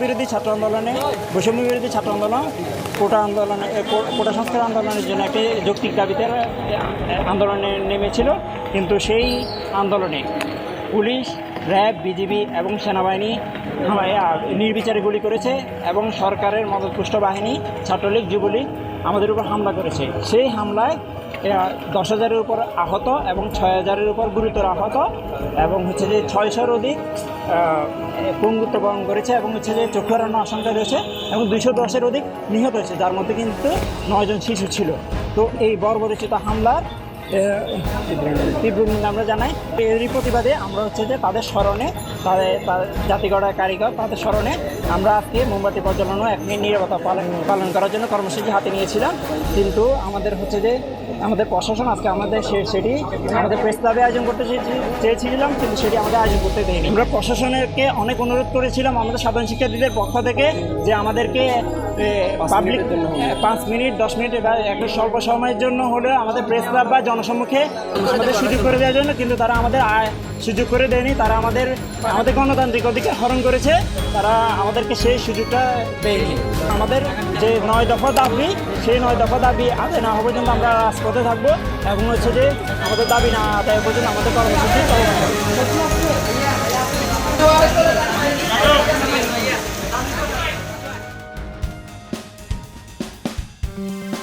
বিরোধী ছাত্র আন্দোলনে বৈষম্য বিরোধী ছাত্র আন্দোলন, কোটা আন্দোলনে কোটা সংস্কার আন্দোলনের জন্য একটি যৌক্তিক দাবিতে আন্দোলনে নেমেছিল। কিন্তু সেই আন্দোলনে পুলিশ, র্যাব, বিজিবি এবং সেনাবাহিনী নির্বিচারে গুলি করেছে এবং সরকারের মদতপুষ্ট বাহিনী, ছাত্রলীগ, যুবলীগ আমাদের উপর হামলা করেছে। সেই হামলায় দশ হাজারের উপর আহত এবং ছয় হাজারের উপর গুরুতর আহত এবং হচ্ছে যে ছয়শোর অধিক পঙ্গুত্ব বরণ করেছে এবং হচ্ছে যে চক্ষু হারানো আশঙ্কা রয়েছে এবং দুইশো দশের অধিক নিহত হয়েছে, যার মধ্যে কিন্তু নয়জন শিশু ছিল। তো এই বর্বরচিত হামলার তীব্র নিন্দা আমরা জানাই এরই প্রতিবাদে আমরা হচ্ছে যে তাদের স্মরণে তাদের জাতিগড়া কারিগর তাদের স্মরণে আমরা আজকে মোমবাতি প্রজ্বলন এক মিনিট নিরাপত্তা পালন পালন করার জন্য কর্মসূচি হাতে নিয়েছিলাম। কিন্তু আমাদের হচ্ছে যে আমাদের প্রশাসন আজকে আমাদের সে- সেটি আমাদের প্রেস ক্লাবে আয়োজন করতে চেয়েছি- চেয়েছিলাম কিন্তু সেটি আমাদের আয়োজন করতে দেয়নি। আমরা প্রশাসনেরকে অনেক অনুরোধ করেছিলাম আমাদের সাধারণ শিক্ষার্থীদের পক্ষ থেকে যে আমাদেরকে পাবলিক পাঁচ মিনিট দশ মিনিট বা একটু স্বল্প সময়ের জন্য হলেও আমাদের প্রেস ক্লাব বা জনসম্মুখে আমাদের সুযোগ করে দেওয়ার জন্য, কিন্তু তারা আমাদের আয়- সুযোগ করে দেয়নি। তারা আমাদের আমাদের গণতান্ত্রিক অধিকার হরণ করেছে। তারা আমাদেরকে সেই সুযোগটা দেয়নি। আমাদের যে নয় দফা দাবি, সেই নয় দফা দাবি আদায় না হওয়া পর্যন্ত আমরা রাজপথে থাকব। এবং হচ্ছে যে আমাদের দাবি না আদায় পর্যন্ত আমাদের কর্মসূচি চলমান। থাকবে।